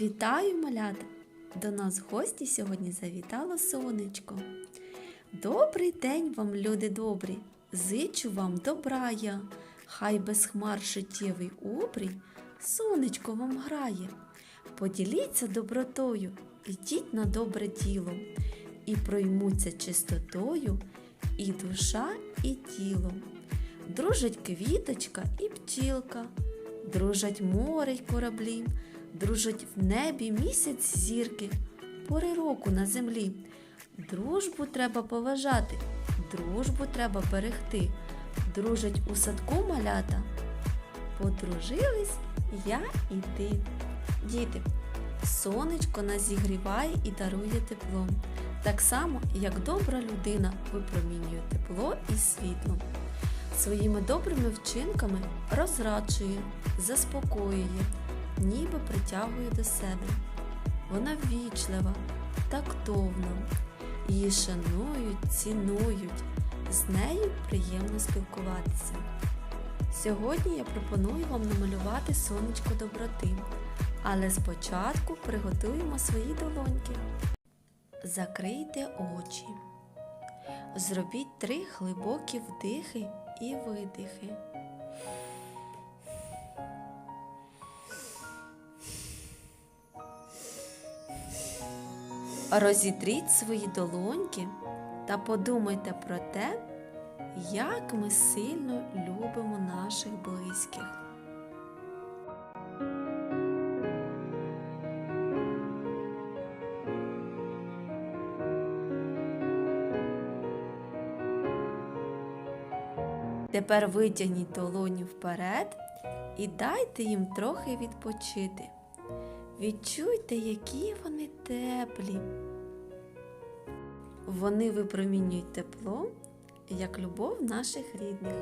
Вітаю, малята! До нас в гості сьогодні завітало сонечко. Добрий день вам, люди добрі! Зичу вам добра я, хай без хмар життєвий обрій, сонечко вам грає. Поділіться добротою, ідіть на добре діло, і проймуться чистотою і душа, і тіло. Дружать квіточка і пчілка, дружать море й кораблі, дружать в небі місяць зірки, пори року на землі. Дружбу треба поважати, дружбу треба берегти. Дружать у садку малята. Подружились я і ти. Діти, сонечко нас зігріває і дарує тепло. Так само, як добра людина випромінює тепло і світло. Своїми добрими вчинками розраджує, заспокоює, ніби притягує до себе. Вона ввічлива, тактовна, її шанують, цінують, з нею приємно спілкуватися. Сьогодні я пропоную вам намалювати сонечко доброти, але спочатку приготуємо свої долоньки. Закрийте очі. Зробіть три глибокі вдихи і видихи. Розітріть свої долоньки та подумайте про те, як ми сильно любимо наших близьких. Тепер витягніть долоні вперед і дайте їм трохи відпочити. Відчуйте, які вони теплі. Вони випромінюють тепло, як любов наших рідних.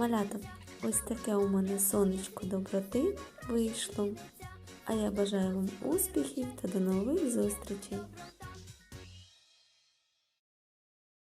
Малята, ось таке у мене сонечко доброти вийшло. А я бажаю вам успіхів та до нових зустрічей!